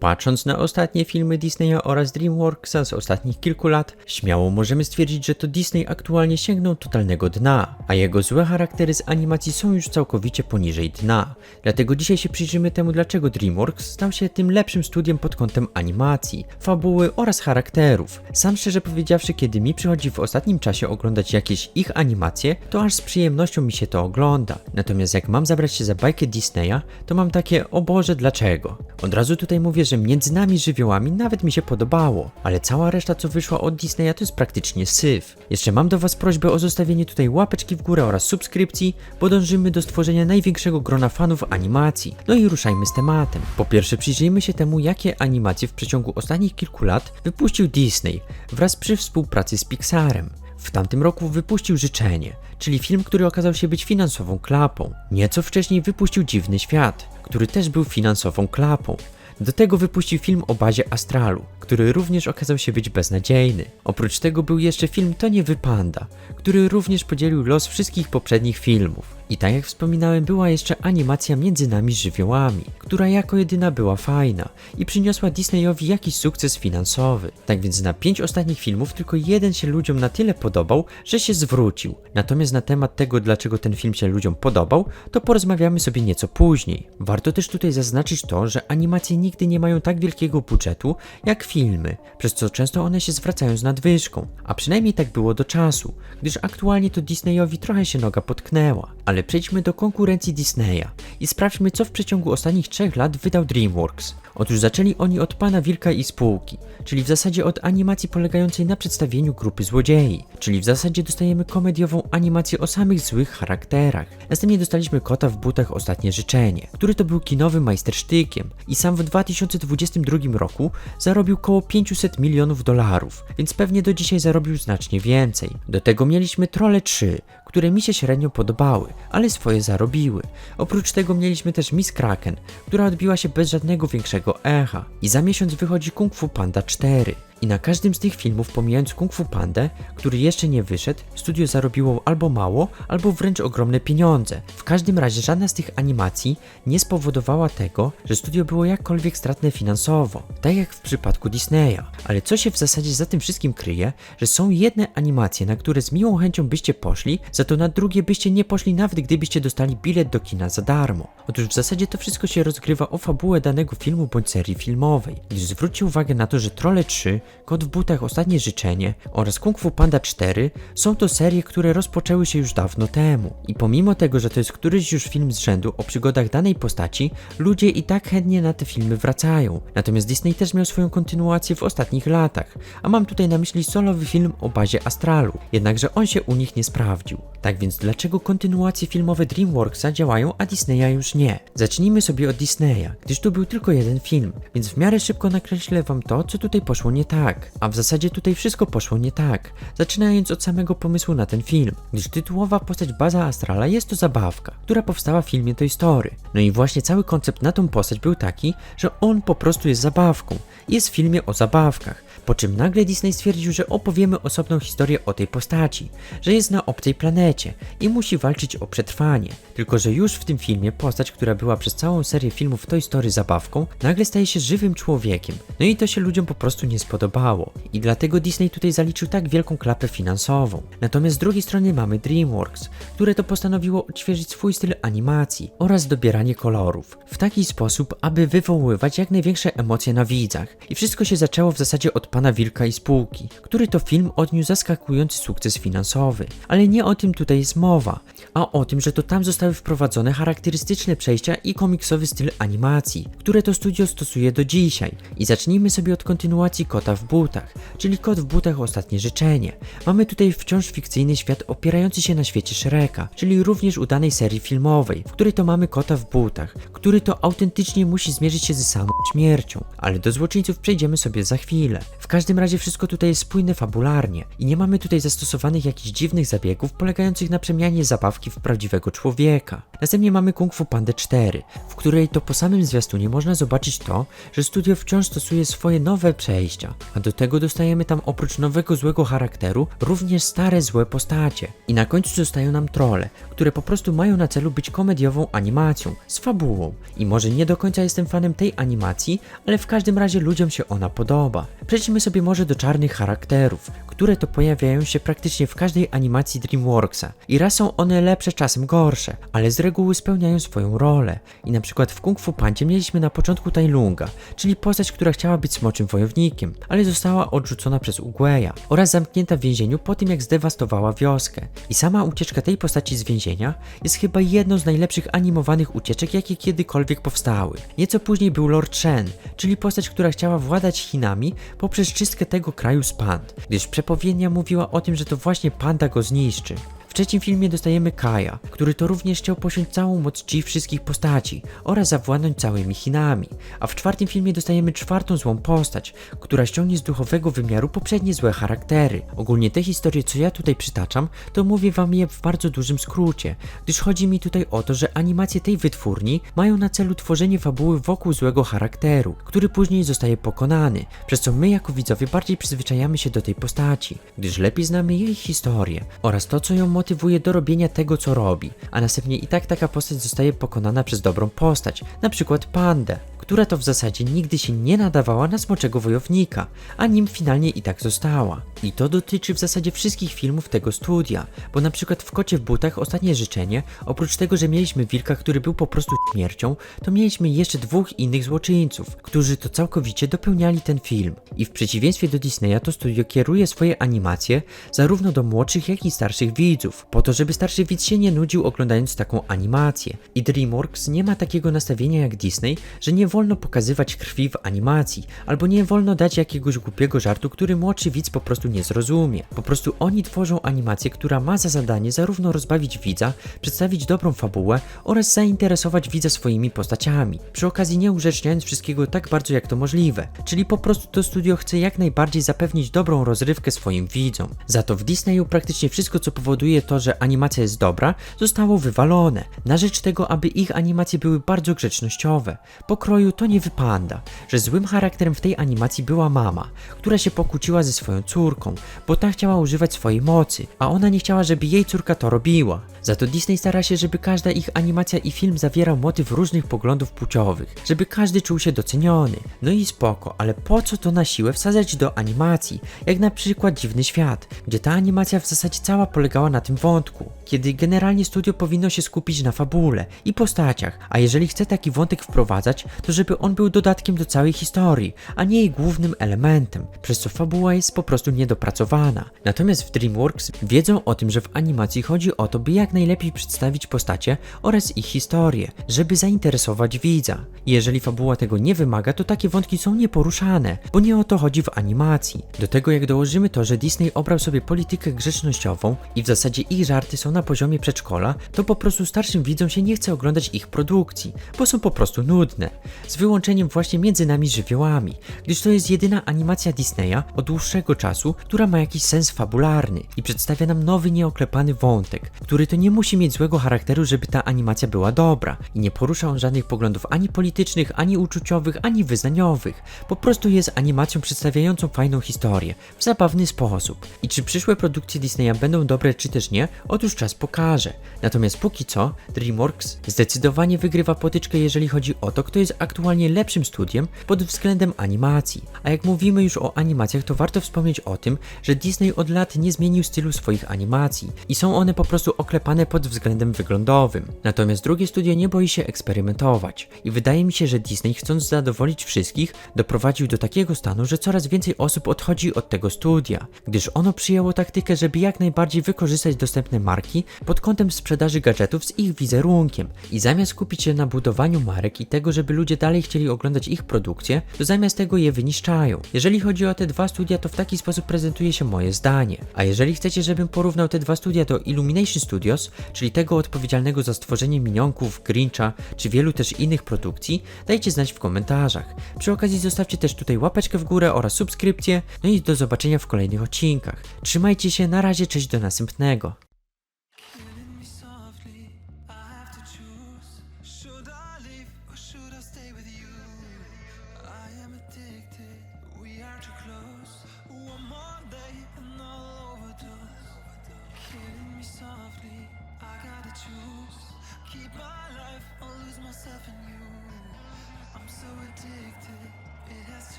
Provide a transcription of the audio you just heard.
Patrząc na ostatnie filmy Disneya oraz DreamWorksa z ostatnich kilku lat, śmiało możemy stwierdzić, że to Disney aktualnie sięgnął totalnego dna, a jego złe charaktery z animacji są już całkowicie poniżej dna. Dlatego dzisiaj się przyjrzymy temu, dlaczego DreamWorks stał się tym lepszym studiem pod kątem animacji, fabuły oraz charakterów. Sam szczerze powiedziawszy, kiedy mi przychodzi w ostatnim czasie oglądać jakieś ich animacje, to aż z przyjemnością mi się to ogląda. Natomiast jak mam zabrać się za bajkę Disneya, to mam takie, o Boże, dlaczego? Od razu tutaj mówię, że między nami żywiołami nawet mi się podobało, ale cała reszta co wyszła od Disneya to jest praktycznie syf. Jeszcze mam do was prośbę o zostawienie tutaj łapeczki w górę oraz subskrypcji, bo dążymy do stworzenia największego grona fanów animacji. No i ruszajmy z tematem. Po pierwsze przyjrzyjmy się temu, jakie animacje w przeciągu ostatnich kilku lat wypuścił Disney wraz przy współpracy z Pixarem. W tamtym roku wypuścił Życzenie, czyli film, który okazał się być finansową klapą. Nieco wcześniej wypuścił Dziwny Świat, który też był finansową klapą. Do tego wypuścił film o bazie Astralu, który również okazał się być beznadziejny. Oprócz tego był jeszcze film To nie wypanda, który również podzielił los wszystkich poprzednich filmów. I tak jak wspominałem, była jeszcze animacja Między nami żywiołami, która jako jedyna była fajna i przyniosła Disneyowi jakiś sukces finansowy. Tak więc na pięć ostatnich filmów tylko jeden się ludziom na tyle podobał, że się zwrócił. Natomiast na temat tego, dlaczego ten film się ludziom podobał, to porozmawiamy sobie nieco później. Warto też tutaj zaznaczyć to, że animacje nigdy nie mają tak wielkiego budżetu jak filmy, przez co często one się zwracają z nadwyżką, a przynajmniej tak było do czasu, gdyż aktualnie to Disneyowi trochę się noga potknęła. Ale przejdźmy do konkurencji Disneya i sprawdźmy, co w przeciągu ostatnich trzech lat wydał DreamWorks. Otóż zaczęli oni od Pana Wilka i spółki, czyli w zasadzie od animacji polegającej na przedstawieniu grupy złodziei, czyli w zasadzie dostajemy komediową animację o samych złych charakterach. Następnie dostaliśmy Kota w butach Ostatnie Życzenie, który to był kinowym majstersztykiem i sam w 2022 roku zarobił około 500 milionów dolarów, więc pewnie do dzisiaj zarobił znacznie więcej. Do tego mieliśmy Trolle 3, które mi się średnio podobały, ale swoje zarobiły. Oprócz tego mieliśmy też Miss Kraken, która odbiła się bez żadnego większego echa. I za miesiąc wychodzi Kung Fu Panda 4. I na każdym z tych filmów, pomijając Kung Fu Pandę, który jeszcze nie wyszedł, studio zarobiło albo mało, albo wręcz ogromne pieniądze. W każdym razie żadna z tych animacji nie spowodowała tego, że studio było jakkolwiek stratne finansowo, tak jak w przypadku Disneya. Ale co się w zasadzie za tym wszystkim kryje, że są jedne animacje, na które z miłą chęcią byście poszli, za to na drugie byście nie poszli nawet gdybyście dostali bilet do kina za darmo. Otóż w zasadzie to wszystko się rozgrywa o fabułę danego filmu bądź serii filmowej. Gdyż zwróćcie uwagę na to, że Trolle 3 Kot w butach Ostatnie Życzenie oraz Kung Fu Panda 4 są to serie, które rozpoczęły się już dawno temu. I pomimo tego, że to jest któryś już film z rzędu o przygodach danej postaci, ludzie i tak chętnie na te filmy wracają. Natomiast Disney też miał swoją kontynuację w ostatnich latach, a mam tutaj na myśli solowy film o bazie Astralu, jednakże on się u nich nie sprawdził. Tak więc dlaczego kontynuacje filmowe DreamWorksa działają, a Disneya już nie? Zacznijmy sobie od Disneya, gdyż tu był tylko jeden film, więc w miarę szybko nakreślę wam to, co tutaj poszło nie tak. A w zasadzie tutaj wszystko poszło nie tak, zaczynając od samego pomysłu na ten film, gdyż tytułowa postać Baza Astrala jest to zabawka, która powstała w filmie Toy Story. No i właśnie cały koncept na tą postać był taki, że on po prostu jest zabawką, jest w filmie o zabawkach, po czym nagle Disney stwierdził, że opowiemy osobną historię o tej postaci, że jest na obcej planecie i musi walczyć o przetrwanie. Tylko, że już w tym filmie postać, która była przez całą serię filmów Toy Story zabawką, nagle staje się żywym człowiekiem. No i to się ludziom po prostu nie spodobało. I dlatego Disney tutaj zaliczył tak wielką klapę finansową. Natomiast z drugiej strony mamy DreamWorks, które to postanowiło odświeżyć swój styl animacji oraz dobieranie kolorów w taki sposób, aby wywoływać jak największe emocje na widzach. I wszystko się zaczęło w zasadzie od Pana Wilka i spółki, który to film odniósł zaskakujący sukces finansowy. Ale nie o tym tutaj jest mowa, a o tym, że to tam zostały wprowadzone charakterystyczne przejścia i komiksowy styl animacji, które to studio stosuje do dzisiaj. I zacznijmy sobie od kontynuacji Kota w butach, czyli Kot w butach Ostatnie Życzenie. Mamy tutaj wciąż fikcyjny świat opierający się na świecie Shreka, czyli również udanej serii filmowej, w której to mamy Kota w butach, który to autentycznie musi zmierzyć się ze samą śmiercią. Ale do złoczyńców przejdziemy sobie za chwilę. W każdym razie wszystko tutaj jest spójne fabularnie i nie mamy tutaj zastosowanych jakichś dziwnych zabiegów polegających na przemianie zabawki w prawdziwego człowieka. Następnie mamy Kung Fu Panda 4, w której to po samym zwiastunie można zobaczyć to, że studio wciąż stosuje swoje nowe przejścia, a do tego dostajemy tam oprócz nowego złego charakteru również stare złe postacie. I na końcu zostają nam trolle, które po prostu mają na celu być komediową animacją, z fabułą. I może nie do końca jestem fanem tej animacji, ale w każdym razie ludziom się ona podoba. Przejdźmy sobie może do czarnych charakterów, które to pojawiają się praktycznie w każdej animacji DreamWorksa. I raz są one lepsze, czasem gorsze, ale z reguły spełniają swoją rolę. I na przykład w Kung Fu Pandzie mieliśmy na początku Tai Lunga, czyli postać, która chciała być smoczym wojownikiem, ale została odrzucona przez Ugueya oraz zamknięta w więzieniu po tym jak zdewastowała wioskę. I sama ucieczka tej postaci z więzienia jest chyba jedną z najlepszych animowanych ucieczek, jakie kiedykolwiek powstały. Nieco później był Lord Shen, czyli postać, która chciała władać Chinami poprzez czystkę tego kraju z pand, gdyż przepowiednia mówiła o tym, że to właśnie panda go zniszczy. Trzecim filmie dostajemy Kaja, który to również chciał posiąść całą moc Chi wszystkich postaci oraz zawładnąć całymi Chinami. A w czwartym filmie dostajemy czwartą złą postać, która ściągnie z duchowego wymiaru poprzednie złe charaktery. Ogólnie te historie, co ja tutaj przytaczam, to mówię wam je w bardzo dużym skrócie, gdyż chodzi mi tutaj o to, że animacje tej wytwórni mają na celu tworzenie fabuły wokół złego charakteru, który później zostaje pokonany, przez co my jako widzowie bardziej przyzwyczajamy się do tej postaci, gdyż lepiej znamy jej historię oraz to, co ją motywuje do robienia tego, co robi, a następnie i tak taka postać zostaje pokonana przez dobrą postać, na przykład pandę, która to w zasadzie nigdy się nie nadawała na smoczego wojownika, a nim finalnie i tak została. I to dotyczy w zasadzie wszystkich filmów tego studia, bo na przykład w Kocie w butach Ostatnie życzenie, oprócz tego, że mieliśmy wilka, który był po prostu śmiercią, to mieliśmy jeszcze dwóch innych złoczyńców, którzy to całkowicie dopełniali ten film. I w przeciwieństwie do Disneya to studio kieruje swoje animacje zarówno do młodszych, jak i starszych widzów, po to, żeby starszy widz się nie nudził oglądając taką animację. I DreamWorks nie ma takiego nastawienia jak Disney, że nie wolno pokazywać krwi w animacji, albo nie wolno dać jakiegoś głupiego żartu, który młodszy widz po prostu nie zrozumie. Po prostu oni tworzą animację, która ma za zadanie zarówno rozbawić widza, przedstawić dobrą fabułę oraz zainteresować widza swoimi postaciami, przy okazji nie urzeczniając wszystkiego tak bardzo jak to możliwe. Czyli po prostu to studio chce jak najbardziej zapewnić dobrą rozrywkę swoim widzom. Za to w Disneyu praktycznie wszystko co powoduje to, że animacja jest dobra, zostało wywalone, na rzecz tego, aby ich animacje były bardzo grzecznościowe. Pokroju to nie wypada, że złym charakterem w tej animacji była mama, która się pokłóciła ze swoją córką, bo ta chciała używać swojej mocy, a ona nie chciała, żeby jej córka to robiła. Za to Disney stara się, żeby każda ich animacja i film zawierał motyw różnych poglądów płciowych, żeby każdy czuł się doceniony. No i spoko, ale po co to na siłę wsadzać do animacji, jak na przykład Dziwny Świat, gdzie ta animacja w zasadzie cała polegała na tym wątku, kiedy generalnie studio powinno się skupić na fabule i postaciach, a jeżeli chce taki wątek wprowadzać, to żeby on był dodatkiem do całej historii, a nie jej głównym elementem, przez co fabuła jest po prostu niedopracowana. Natomiast w DreamWorks wiedzą o tym, że w animacji chodzi o to, by jak najlepiej przedstawić postacie oraz ich historię, żeby zainteresować widza. Jeżeli fabuła tego nie wymaga, to takie wątki są nieporuszane, bo nie o to chodzi w animacji. Do tego jak dołożymy to, że Disney obrał sobie politykę grzecznościową i w zasadzie ich żarty są na poziomie przedszkola, to po prostu starszym widzom się nie chce oglądać ich produkcji, bo są po prostu nudne. Z wyłączeniem właśnie między nami żywiołami, gdyż to jest jedyna animacja Disneya od dłuższego czasu, która ma jakiś sens fabularny i przedstawia nam nowy, nieoklepany wątek, który to nie musi mieć złego charakteru, żeby ta animacja była dobra i nie porusza on żadnych poglądów ani politycznych, ani uczuciowych, ani wyznaniowych. Po prostu jest animacją przedstawiającą fajną historię w zabawny sposób. I czy przyszłe produkcje Disneya będą dobre czy też nie, otóż czas pokaże. Natomiast póki co DreamWorks zdecydowanie wygrywa potyczkę, jeżeli chodzi o to, kto jest aktualnie lepszym studiem pod względem animacji. A jak mówimy już o animacjach, to warto wspomnieć o tym, że Disney od lat nie zmienił stylu swoich animacji i są one po prostu oklepane pod względem wyglądowym. Natomiast drugie studio nie boi się eksperymentować i wydaje mi się, że Disney chcąc zadowolić wszystkich, doprowadził do takiego stanu, że coraz więcej osób odchodzi od tego studia, gdyż ono przyjęło taktykę, żeby jak najbardziej wykorzystać dostępne marki pod kątem sprzedaży gadżetów z ich wizerunkiem i zamiast skupić się na budowaniu marek i tego, żeby ludzie dalej chcieli oglądać ich produkcje, to zamiast tego je wyniszczają. Jeżeli chodzi o te dwa studia, to w taki sposób prezentuje się moje zdanie. A jeżeli chcecie, żebym porównał te dwa studia do Illumination Studios, czyli tego odpowiedzialnego za stworzenie minionków, Grincha, czy wielu też innych produkcji, dajcie znać w komentarzach. Przy okazji zostawcie też tutaj łapeczkę w górę oraz subskrypcję, no i do zobaczenia w kolejnych odcinkach. Trzymajcie się, na razie, cześć do następnego.